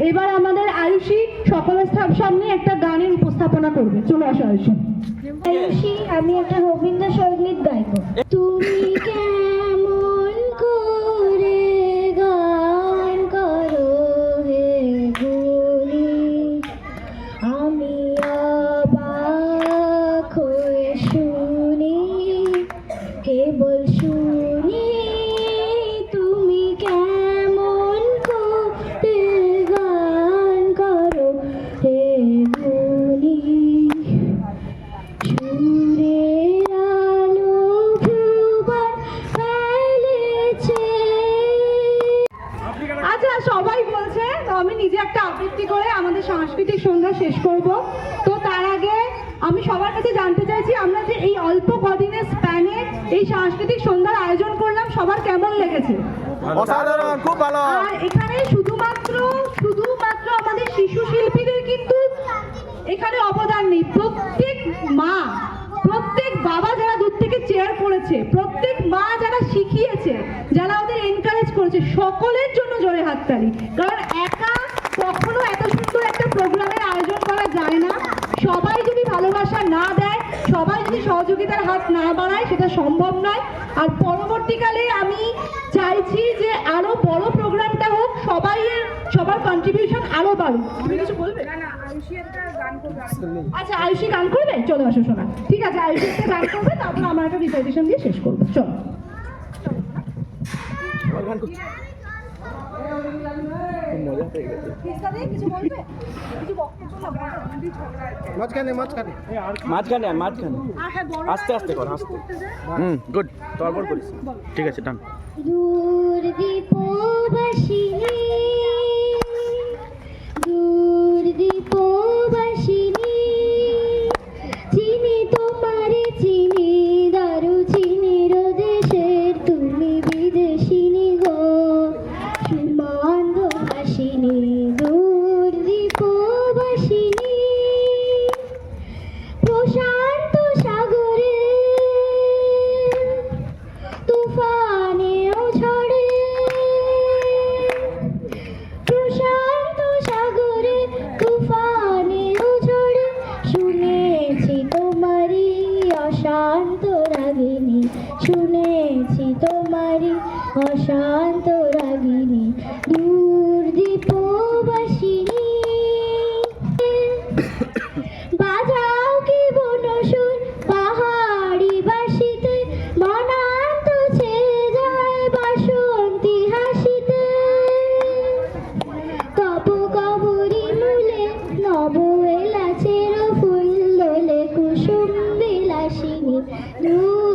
এবার আমাদের আয়ুষী সকলের সাম- সামনে একটা গানের উপস্থাপনা করবে। চলে আসো আয়ুষী। আয়ুষী, আমি একটা রবীন্দ্রসঙ্গীত গাইব। তুমি গান করো হে আমি কেবল শুনি আমি নিজে একটা আবৃত্তি করে আমাদের সাংস্কৃতিক সন্ধ্যা শেষ করব। তো তার আগে আমি সবার কাছে জানতে চাইছি আমরা যে এই অল্প কদিনের স্প্যানে এই সাংস্কৃতিক সন্ধ্যার আয়োজন করলাম সবার কেমন লেগেছে? অসাধারণ খুব ভালো। আর এখানে শুধুমাত্র শুধুমাত্র আমাদের শিশু শিল্পীদের কিন্তু এখানে অবদান নেই। প্রত্যেক মা প্রত্যেক বাবা যারা দূর থেকে চেয়ার করেছে প্রত্যেক মা যারা শিখিয়েছে যারা ওদের এনকারেজ করেছে সকলের জন্য জোরে হাততালি। কারণ একা কখনো এত সুন্দর একটা প্রোগ্রামের আয়োজন করা যায় না। সবাই যদি ভালোবাসা না দেয় সবাই যদি সহযোগিতার হাত না বাড়ায় সেটা সম্ভব নয়। আর পরবর্তীকালে আমি চাইছি যে আরও বড় প্রোগ্রামটা হোক সবাই সবার কন্ট্রিবিউশন আরও বাড়ুক। তুমি কিছু বলবে? আচ্ছা আয়ুষী গান করবে? চলে আসো শোনা। ঠিক আছে আয়ুষী একটা গান করবে তারপর আমার একটা রিসাইটেশন দিয়ে শেষ করব। চলো। কিছু বলবে পেয়ে গেছে। মাঝখানে মাঝখানে। মাঝখানে মাঝখানে। আস্তে আস্তে কর আস্তে। হুম গুড তারপর করিস। ঠিক আছে ডান দূর দীপবাসিনী অশান্ত রাগিনী, দূর দীপবাসিনী। বাজাও কি বনসুর পাহাড়ি বাসিতে মনান্ত ছেয়ে যায় বাসন্তী হাসিতে। তপ কবরী মূলে নব এলাচের ফুল দোলে কুসুম বিলাসিনী, দূর